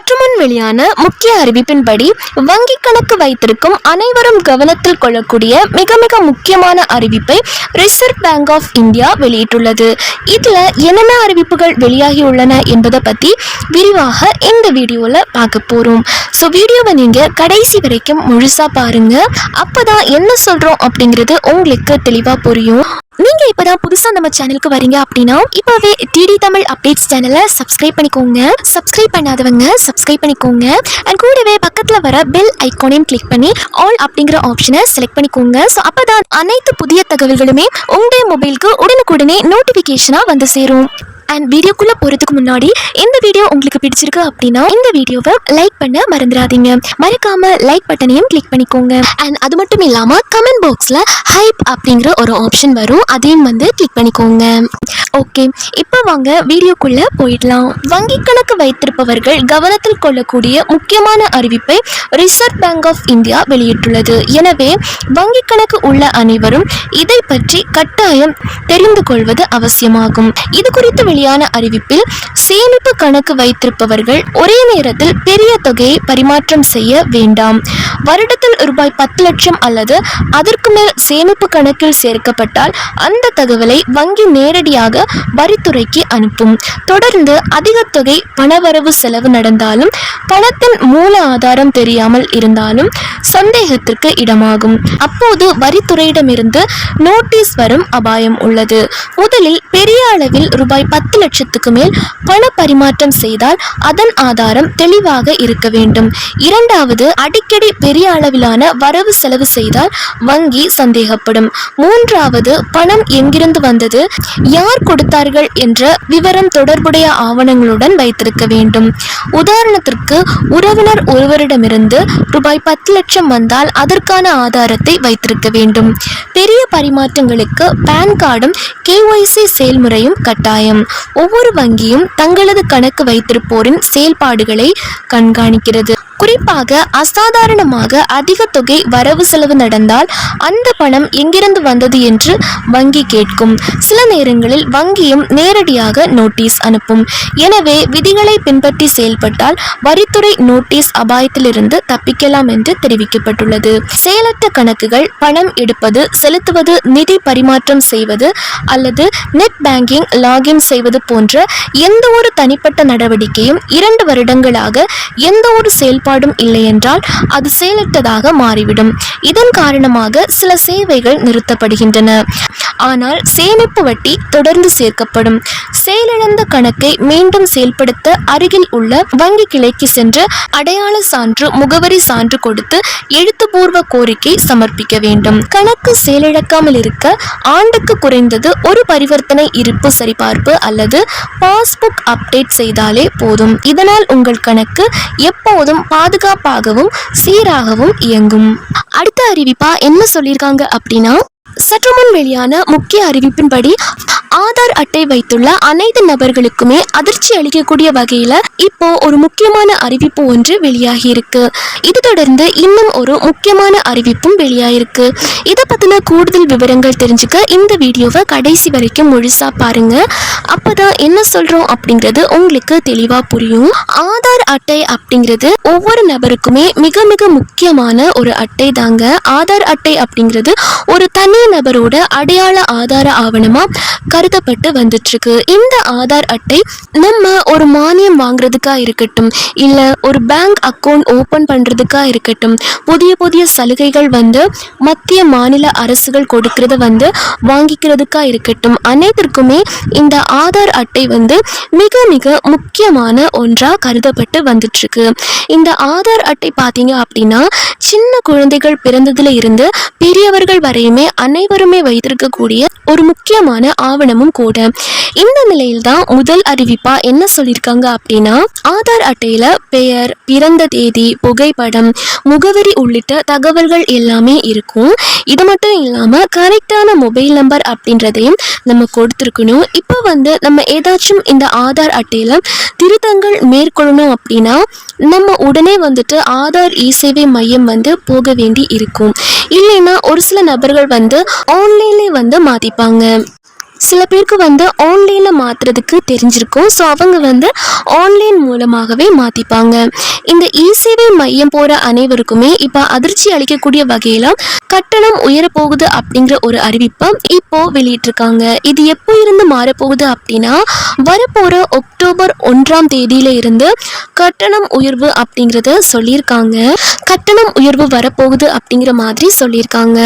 சற்றுமுன் வெளியான முக்கிய அறிவிப்பின்படி வங்கி கணக்கு வைத்திருக்கும் அனைவரும் கவனத்தில் கொள்ளக்கூடிய மிக மிக முக்கியமான அறிவிப்பை ரிசர்வ் பேங்க் ஆஃப் இந்தியா வெளியிட்டுள்ளது. இதில் என்னென்ன அறிவிப்புகள் வெளியாகி உள்ளன என்பதை பற்றி விரிவாக இந்த வீடியோவில் பார்க்க போகிறோம் ஸோ வீடியோவை நீங்கள் கடைசி வரைக்கும் முழுசா பாருங்க. அப்பதான் என்ன சொல்கிறோம் அப்படிங்கிறது உங்களுக்கு தெளிவாக புரியும். நீங்க இப்பதான் புதுசா நம்ம சேனலுக்கு வரீங்க அப்படின்னா இப்பவே டிடி தமிழ் அப்டேட்ஸ் சேனலை சப்ஸ்கிரைப் பண்ணிக்கோங்க. சப்ஸ்கிரைப் பண்ணாதவங்க சப்ஸ்கிரைப் பண்ணிக்கோங்க. அண்ட் கூடவே பக்கத்துல வர பெல் ஐகானையும் கிளிக் பண்ணி ஆல் அப்படிங்கிற ஆப்ஷனை செலக்ட் பண்ணிக்கோங்க. ஸோ அப்பதான் அனைத்து புதிய தகவல்களுமே உங்களுடைய மொபைலுக்கு உடனுக்குடனே நோட்டிபிகேஷனா வந்து சேரும். அண்ட் வீடியோக்குள்ளே போகிறதுக்கு முன்னாடி இந்த வீடியோ உங்களுக்கு பிடிச்சிருக்கு அப்படின்னா இந்த வீடியோவை லைக் பண்ண மறந்துடாதீங்க. மறக்காமல் லைக் பட்டனையும் கிளிக் பண்ணிக்கோங்க. அண்ட் அது மட்டும் இல்லாமல் கமெண்ட் பாக்ஸில் ஹைப் அப்படிங்கிற ஒரு ஆப்ஷன் வரும். அதையும் வந்து கிளிக் பண்ணிக்கோங்க. ஓகே இப்போ வாங்க வீடியோக்குள்ளே போயிடலாம். வங்கி கணக்கு வைத்திருப்பவர்கள் கவனத்தில் கொள்ளக்கூடிய முக்கியமான அறிவிப்பை ரிசர்வ் பேங்க் ஆஃப் இந்தியா வெளியிட்டுள்ளது. எனவே வங்கி கணக்கு உள்ள அனைவரும் இதை பற்றி கட்டாயம் தெரிந்து கொள்வது அவசியமாகும். இது குறித்து வெளியான அறிவிப்பில் சேமிப்பு கணக்கு வைத்திருப்பவர்கள் ஒரே நேரத்தில் பெரிய தொகையை பரிமாற்றம் செய்ய வேண்டாம். வருடத்தில் ரூபாய் பத்து லட்சம் அல்லது அதற்கு மேல் சேமிப்பு கணக்கில் சேர்க்கப்பட்டால் அந்த தகவலை வங்கி நேரடியாக வரித்துறைக்கு அனுப்பும். தொடர்ந்து அதிக தொகை பணவரவு செலவு நடந்தாலும் பணத்தின் மூல ஆதாரம் தெரியாமல் இருந்தாலும் சந்தேகத்திற்கு இடமாகும். அப்போது வரித்துறையிடமிருந்து நோட்டீஸ் வரும் அபாயம் உள்ளது. முதலில் பெரிய அளவில் ரூபாய் பத்து பத்து லட்சத்துக்கு மேல் பண பரிமாற்றம் செய்தால் அதன் ஆதாரம் தெளிவாக இருக்க வேண்டும். இரண்டாவது அடிக்கடி பெரிய அளவிலான வரவு செலவு செய்தால் வங்கி சந்தேகப்படும். மூன்றாவது பணம் எங்கிருந்து வந்தது யார் கொடுத்தார்கள் என்ற விவரம் தொடர்புடைய ஆவணங்களுடன் வைத்திருக்க வேண்டும். உதாரணத்திற்கு உறவினர் ஒருவரிடமிருந்து ரூபாய் பத்து லட்சம் வந்தால் அதற்கான ஆதாரத்தை வைத்திருக்க வேண்டும். பெரிய பரிமாற்றங்களுக்கு பான் கார்டும் கேஒய்சி செயல்முறையும் கட்டாயம். ஒவ்வொரு வங்கியும் தங்களது கணக்கு வைத்திருப்போரின் செயல்பாடுகளை கண்காணிக்கிறது. குறிப்பாக அசாதாரணமாக அதிக தொகை வரவு செலவு நடந்தால் அந்த பணம் எங்கிருந்து வந்தது என்று வங்கி கேட்கும். சில நேரங்களில் வங்கியும் நேரடியாக நோட்டீஸ் அனுப்பும். எனவே விதிகளை பின்பற்றி செயல்பட்டால் வரித்துறை நோட்டீஸ் அபாயத்திலிருந்து தப்பிக்கலாம் என்று தெரிவிக்கப்பட்டுள்ளது. செயலற்ற கணக்குகள் பணம் எடுப்பது செலுத்துவது நிதி பரிமாற்றம் செய்வது அல்லது நெட் பேங்கிங் லாகின் செய்வது போன்ற எந்த ஒரு தனிப்பட்ட நடவடிக்கையும் இரண்டு வருடங்களாக எந்த ஒரு செயல்பாடு இல்லை என்றால் அது செயலற்றதாக மாறிவிடும். இதன் காரணமாக சில சேவைகள் நிறுத்தப்படுகின்றன. ஆனால் சேமிப்பு வட்டி தொடர்ந்து சேர்க்கப்படும். செயலிழந்த கணக்கை மீண்டும் செயல்படுத்த அருகில் உள்ள வங்கி கிளைக்கு சென்று அடையாள சான்று முகவரி சான்று கொடுத்து எழுத்துப்பூர்வ கோரிக்கை சமர்ப்பிக்க வேண்டும். கணக்கு செயலிழக்காமல் இருக்க ஆண்டுக்கு குறைந்தது ஒரு பரிவர்த்தனை இருப்பு சரிபார்ப்பு அல்லது பாஸ்புக் அப்டேட் செய்தாலே போதும். இதனால் உங்கள் கணக்கு எப்போதும் பாதுகாப்பாகவும் சீராகவும் இயங்கும். அடுத்த அறிவிப்பா என்ன சொல்லியிருக்காங்க அப்படின்னா சற்று முன் வெளியான முக்கிய அறிவிப்பின்படி ஆதார் அட்டை வைத்துள்ள அனைத்து நபர்களுக்குமே அதிர்ச்சி அளிக்கக்கூடிய வகையில இப்போ ஒரு முக்கியமான அறிவிப்பு ஒன்று வெளியாகி இருக்கு இது தொடர்ந்து இன்னும் ஒரு முக்கியமான அறிவிப்பும் வெளியாயிருக்கு. இதை பத்தின கூடுதல் விவரங்கள் தெரிஞ்சுக்க இந்த வீடியோவை கடைசி வரைக்கும் முழுசா பாருங்க. அப்பதான் என்ன சொல்றோம் அப்படிங்கிறது உங்களுக்கு தெளிவா புரியும். ஆதார் அட்டை அப்படிங்கிறது ஒவ்வொரு நபருக்குமே மிக மிக முக்கியமான ஒரு அட்டை தாங்க. ஆதார் அட்டை அப்படிங்கிறது ஒரு தனி நபரோட அடையாள ஆதார ஆவணமா கருதப்பட்டு வந்துட்டு இருக்கு இந்த ஆதார் அட்டை நம்ம ஒரு மானியம் வாங்குறதுக்கா இருக்கட்டும் இல்ல ஒரு பேங்க் அக்கவுண்ட் ஓபன் பண்றதுக்கா இருக்கட்டும் புதிய புதிய சலுகைகள் வந்து மத்திய மாநில அரசுகள் கொடுக்கறத வந்து வாங்கிக்கிறதுக்கா இருக்கட்டும் அனைத்திற்குமே இந்த ஆதார் அட்டை வந்து மிக மிக முக்கியமான ஒன்றாக கருதப்பட்டு வந்துட்டுருக்கு இந்த ஆதார் அட்டை பார்த்தீங்க அப்படின்னா சின்ன குழந்தைகள் பிறந்ததுல இருந்து பெரியவர்கள் வரையுமே அனைவருமே வைத்திருக்கக்கூடிய ஒரு முக்கியமான ஆவணமும் கூட. இந்த நிலையில் தான் முதல் அறிவிப்பா என்ன சொல்லியிருக்காங்க அப்படின்னா ஆதார் அட்டையில பெயர் பிறந்த தேதி புகைப்படம் முகவரி உள்ளிட்ட தகவல்கள் எல்லாமே இருக்கும். இது மட்டும் இல்லாமல் கரெக்டான மொபைல் நம்பர் அப்படின்றதையும் நம்ம கொடுத்துருக்கணும். இப்போ வந்து நம்ம ஏதாச்சும் இந்த ஆதார் அட்டையில் திருத்தங்கள் மேற்கொள்ளணும் அப்படின்னா நம்ம உடனே வந்துட்டு ஆதார் இ சேவை மையம் வந்து போக வேண்டி இருக்கும். இல்லைன்னா ஒரு சில நபர்கள் வந்து ஆன்லைன்லேயே வந்து மாற்றிப்பாங்க சில பேருக்கு வந்து ஆன்லைனில் மாற்றுறதுக்கு தெரிஞ்சிருக்கும். ஸோ அவங்க வந்து ஆன்லைன் மூலமாகவே மாற்றிப்பாங்க இந்த இ சேவை மையம் போகிற அனைவருக்குமே இப்போ அதிர்ச்சி அளிக்கக்கூடிய வகையில் கட்டணம் உயரப்போகுது அப்படிங்கிற ஒரு அறிவிப்பை இப்போ வெளியிட்டிருக்காங்க. இது எப்போ இருந்து மாறப்போகுது அப்படின்னா வரப்போகிற அக்டோபர் ஒன்றாம் தேதியில இருந்து கட்டணம் உயர்வு அப்படிங்கிறத சொல்லியிருக்காங்க. கட்டணம் உயர்வு வரப்போகுது அப்படிங்கிற மாதிரி சொல்லியிருக்காங்க.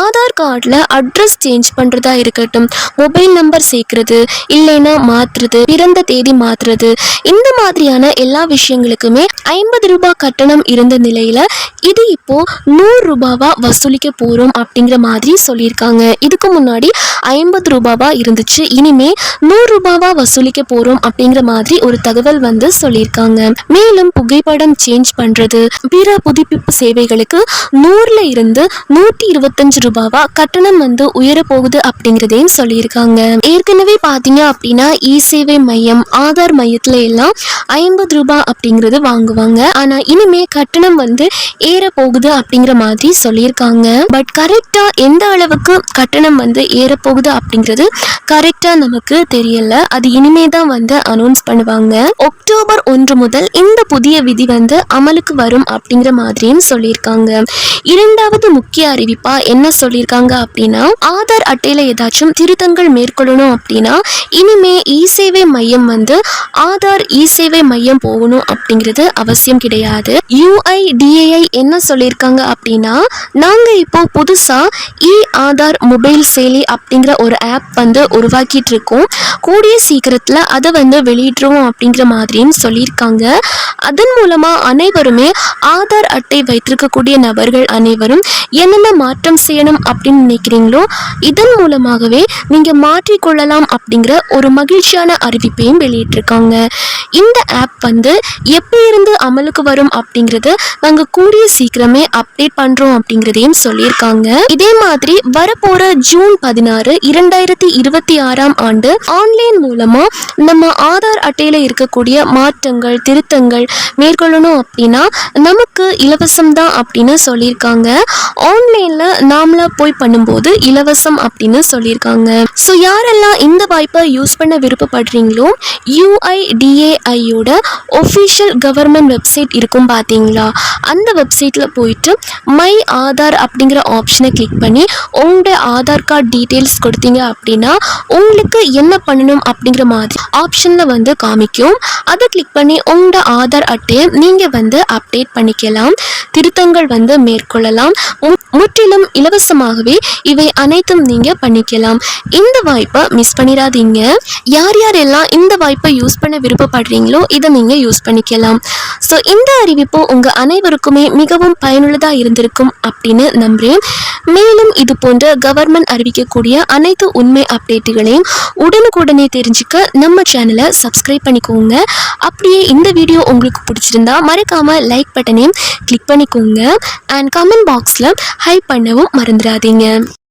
ஆதார் கார்டில் அட்ரஸ் சேஞ்ச் பண்ணுறதா இருக்கட்டும் மொபைல் நம்பர் சேர்க்கறது இல்லைன்னா மாற்றுறது பிறந்த தேதி மாற்றுறது இந்த மாதிரியான எல்லா விஷயங்களுக்குமே ஐம்பது ரூபாய் கட்டணம் இருந்த நிலையில் இது இப்போ நூறு ரூபாவாக வசூலிக்க போகிறோம் அப்படிங்கிற மாதிரி சொல்லியிருக்காங்க. இதுக்கு முன்னாடி ஐம்பது ரூபாவாக இருந்துச்சு இனிமே நூறு ரூபாவாக வசூலிக்க போகிறோம் அப்படிங்கிற மாதிரி ஒரு தகவல் வந்து சொல்லியிருக்காங்க. மேலும் புகைப்படம் சேஞ்ச் பண்ணுறது பிற புதுப்பிப்பு சேவைகளுக்கு நூறுல இருந்து நூற்றி இருபத்தஞ்சு ரூபாவா கட்டணம் வந்து உயர போகுது அப்படிங்கிறதையும் சொல்லியிருக்காங்க. ஏற்கனவே பார்த்தீங்க அப்படின்னா இ சேவை மையம் ஆதார் மையத்துல எல்லாம் ஐம்பது ரூபாய் அப்படிங்கிறது வாங்குவாங்க. ஆனா இனிமே கட்டணம் வந்து ஏற போகுது அப்படிங்கிற மாதிரி சொல்லியிருக்காங்க. பட் கரெக்டா எந்த அளவுக்கு கட்டணம் வந்து ஏற போகுது அப்படிங்கிறது கரெக்டா நமக்கு தெரியல. அது இனிமே தான் வந்து அனௌன்ஸ் பண்ணுவாங்க. அக்டோபர் ஒன்று முதல் இந்த புதிய விதி வந்து அமலுக்கு வரும் அப்படிங்கிற மாதிரியும் சொல்லியிருக்காங்க. இரண்டாவது முக்கிய அறிவிப்பா என்ன சொல்லியிருக்காங்க அப்படின்னா ஆதார் அட்டையில ஏதாச்சும் திருத்தங்கள் மேற்கொள்ளணும் அப்படின்னா இனிமே இ சேவை மையம் வந்து ஆதார் இ சேவை மையம் போகணும் அப்படிங்கிறது அவசியம் கிடையாது. யூஐடிஏஐ என்ன சொல்லியிருக்காங்க அப்படின்னா நாங்க இப்போ புதுசா இ ஆதார் மொபைல் செயலி அப்படிங்கிற ஒரு ஆப் வந்து உருவாக்கிட்டு இருக்கோம். கூடிய சீக்கிரத்துல அதை வந்து வெளியிட்டுருவோம் அப்படிங்கிற மாதிரியும் சொல்லியிருக்காங்க. அதன் மூலமா அனைவருமே ஆதார் அட்டை வைத்திருக்கக்கூடிய நபர்கள் அனைவரும் என்னென்ன மாற்றம் செய்யணும் அப்படின்னு நினைக்கிறீங்களோ இதன் மூலமாகவே நீங்க மாற்றிக்கொள்ளலாம் அப்படிங்கிற ஒரு மகிழ்ச்சியான அறிவிப்பையும் வெளியிட்டிருக்காங்க. இந்த ஆப் வந்து எப்போ இருந்து அமலுக்கு வரும் அப்படிங்கறது நாங்க கூடிய சீக்கிரமே அப்டேட் பண்றோம் அப்படிங்கிறதையும் சொல்லியிருக்காங்க. இதே மாதிரி வரப்போற ஜூன் பதினாறு இரண்டாயிரத்தி இருபத்தி ஆறாம் ஆண்டு ஆன்லைன் மூலமா நம்ம ஆதார் அட்டையில இருக்கக்கூடிய மாற்றங்கள் திருத்தங்கள் மேற்கொள்ளணும் அப்படின்னா நமக்கு இலவசம் தான் அப்படின்னு சொல்லியிருக்காங்க. ஆன்லைனில் நாமளாக போய் பண்ணும்போது இலவசம் அப்படின்னு சொல்லியிருக்காங்க. ஸோ யாரெல்லாம் இந்த வாய்ப்பை யூஸ் பண்ண விருப்பப்படுறீங்களோ யூஐடிஏஐயோட ஒஃபிஷியல் கவர்மெண்ட் வெப்சைட் இருக்கும் பார்த்தீங்களா? அந்த வெப்சைட்டில் போயிட்டு மை ஆதார் அப்படிங்கிற ஆப்ஷனை கிளிக் பண்ணி உங்களோட ஆதார் கார்டு டீட்டெயில்ஸ் கொடுத்தீங்க அப்படின்னா உங்களுக்கு என்ன பண்ணணும் அப்படிங்கிற மாதிரி ஆப்ஷனில் வந்து காமிக்கும். அதை கிளிக் பண்ணி உங்களோட ஆதார் அட்டையை நீங்கள் வந்து அப்டேட் பண்ணிக்கலாம். திருத்தங்கள் வந்து மேற்கொள்ளலாம். முற்றிலும் இலவசமாகவே இவை அனைத்தும் நீங்கள் பண்ணிக்கலாம். இந்த வாய்ப்பை மிஸ் பண்ணிடாதீங்க. யார் யாரெல்லாம் இந்த வாய்ப்பை யூஸ் பண்ண விருப்பப்படுறீங்களோ இதை நீங்கள் யூஸ் பண்ணிக்கலாம். ஸோ இந்த அறிவிப்பு உங்கள் அனைவருக்குமே மிகவும் பயனுள்ளதாக இருந்திருக்கும் அப்படின்னு நம்புகிறேன் மேலும் இது போன்ற கவர்மெண்ட் அறிவிக்கக்கூடிய அனைத்து உண்மை அப்டேட்டுகளையும் உடனுக்குடனே தெரிஞ்சுக்க நம்ம சேனலை சப்ஸ்கிரைப் பண்ணிக்கோங்க. அப்படியே இந்த வீடியோ உங்களுக்கு பிடிச்சிருந்தா மறக்காம லைக் பட்டனையும் கிளிக் பண்ணிக்கோங்க. அண்ட் கமெண்ட் பாக்ஸில் ஹைப் பண்ணவும் மறந்துடாதீங்க.